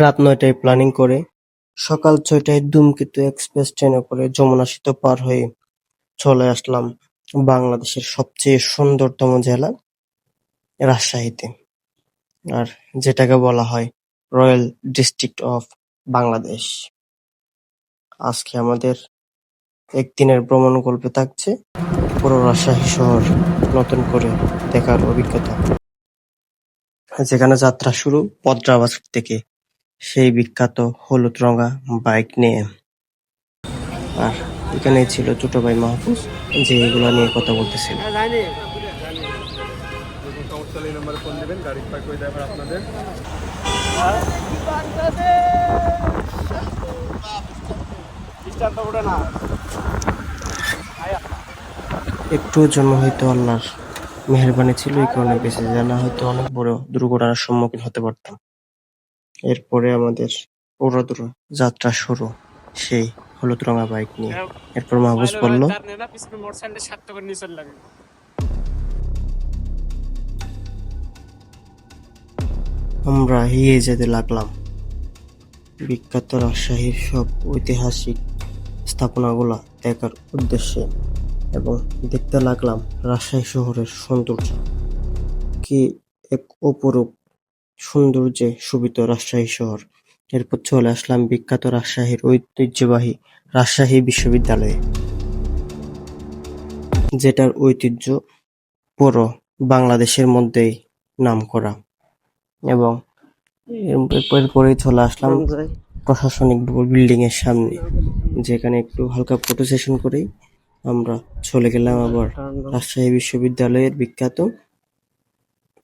রাত নয়টায় প্ল্যানিং করে, সকাল ছয়টায় ধূমকেতু এক্সপ্রেস ট্রেনে করে যমুনা সেতু পার হয়ে চলে আসলাম বাংলাদেশের সবচেয়ে সুন্দরতম জেলা রাজশাহীতে। আর যেটাকে বলা হয় রয়্যাল ডিস্ট্রিক্ট অফ বাংলাদেশ আজকে আমাদের একদিনের ভ্রমণ গল্পে থাকছে পুরো রাজশাহী শহর নতুন করে দেখার অভিজ্ঞতা। যেখানে যাত্রা শুরু পদ্রাবাস থেকে, সেই বিখ্যাত হলুদ রঙা বাইক নিয়ে। আর এখানে ছিল ছোট ভাই মাহফুজ, যে এগুলো নিয়ে কথা বলতেছিল। এই নাম্বারে ফোন দেবেন, গাড়ি পাক করে দেওয়ার আপনাদের। একটু জন্ম হয়তো আল্লাহর মেহরবানি ছিল, এই কারণে বেঁচে যায় না, হয়তো অনেক বড় দুর্ঘটনার সম্মুখীন হতে পারতাম। এরপরে আমাদের উড়োদুরো যাত্রা শুরু, সেই হলুদ রঙা বাইক নিয়ে। এরপর মাহবুজ বলল আমরা এগিয়ে যেতে লাগলাম। বিখ্যাত রাজশাহীর সব ঐতিহাসিক স্থাপনাগুলা দেখার উদ্দেশ্যে এবং দেখতে লাগলাম রাজশাহী শহরের সৌন্দর্য। কি এক অপরূপ সৌন্দর্যে শোভিত রাজশাহী শহর। এরপর চলে আসলাম বিখ্যাত রাজশাহীর ঐতিহ্যবাহী রাজশাহী বিশ্ববিদ্যালয়ে। যেটার ঐতিহ্য পুরো বাংলাদেশের মধ্যেই নাম করা এবং এরপরেই চলে আসলাম প্রশাসনিক বিল্ডিং এর সামনে যেখানে একটু হালকা ফটো সেশন করেই আমরা চলে গেলাম আবার রাজশাহী বিশ্ববিদ্যালয়ের বিখ্যাত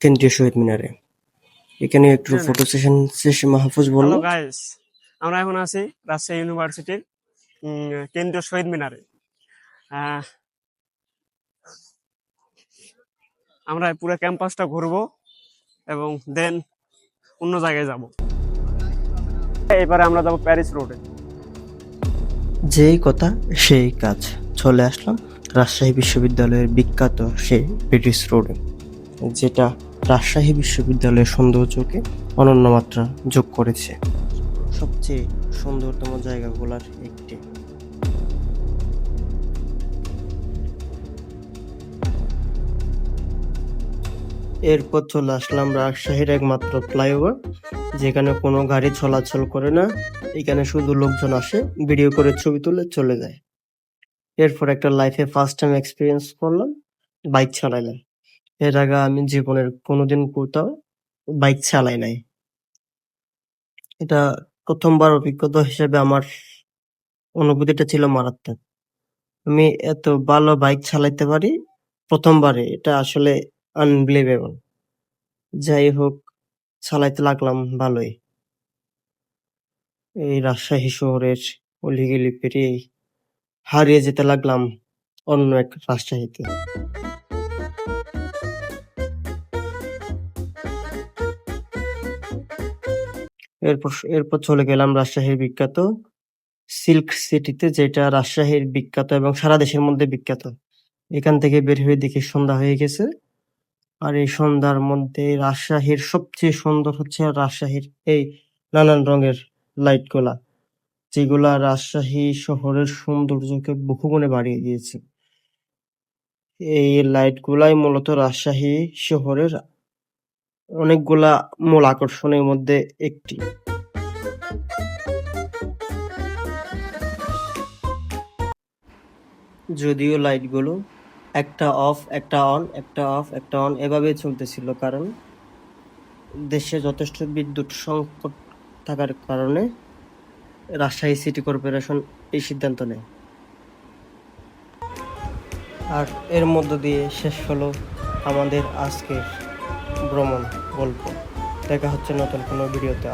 কেন্দ্রীয় শহীদ মিনারে। এখানে একটু ফটো সেশন শেষে মাহফুজ বলল আমরা এখন আছি রাজশাহী ইউনিভার্সিটির কেন্দ্রীয় শহীদ মিনারে। আমরা পুরো ক্যাম্পাসটা ঘুরবো এবং দেন অন্য জায়গায় যাব। এবারে আমরা যাব প্যারিস রোডে। যেই কথা সেই কাজ। চলে আসলাম রাজশাহী বিশ্ববিদ্যালয়ের বিখ্যাত সেই ব্রিটিশ রোডে যেটা রাজশাহী বিশ্ববিদ্যালয়ের সৌন্দর্যকে অনন্য মাত্রা যোগ করেছে। সবচেয়ে সুন্দরতম জায়গাগুলোর একটি। এরপর চলে আসলাম রাজশাহীর একমাত্র ফ্লাইওভার, যেখানে কোনো গাড়ি চলাচল করে না। এখানে শুধু লোকজন আসে ভিডিও করে ছবি তুলে চলে যায়। এরপর একটা লাইফে ফার্স্ট টাইম এক্সপিরিয়েন্স করলাম বাইক চালাইলাম। এর আগে আমি জীবনের কোনোদিন কোথাও বাইক চালাই নাই। এটা প্রথমবার অভিজ্ঞতা হিসেবে আমার অনুভূতিটা ছিল মারাত্মক। আমি এত ভালো বাইক চালাইতে পারি, প্রথমবারে। এটা আসলে আনবিলিভেবল যাই হোক, চালাইতে লাগলাম, ভালোই। এই রাজশাহী শহরের অলিগলি পেরিয়ে হারিয়ে যেতে লাগলাম অন্য এক রাজশাহীতে। এরপর এরপর চলে গেলাম রাজশাহীর বিখ্যাত সিল্ক সিটিতে, যেটা রাজশাহীর বিখ্যাত এবং সারা দেশের মধ্যে বিখ্যাত। এখান থেকে বের হয়ে দেখি সন্ধ্যা হয়ে গেছে। আর এই সন্ধ্যার মধ্যে রাজশাহীর সবচেয়ে সুন্দর হচ্ছে রাজশাহীর এই নানান রঙের লাইটগুলা যেগুলা রাজশাহী শহরের সৌন্দর্যকে বহুগুণে বাড়িয়ে দিয়েছে। এই লাইট গুলাই মূলত রাজশাহী শহরের অনেকগুলা মূল আকর্ষণের মধ্যে একটি। যদিও লাইটগুলো একটা অফ, একটা অন, একটা অফ, একটা অন এভাবে চলতেছিল, কারণ দেশে যথেষ্ট বিদ্যুৎ সংকট থাকার কারণে রাজশাহী সিটি কর্পোরেশন এই সিদ্ধান্ত নেয়। আর এর মধ্য দিয়ে শেষ হলো আমাদের আজকের ভ্রমণ গল্প। দেখা হচ্ছে নতুন কোনো ভিডিওতে।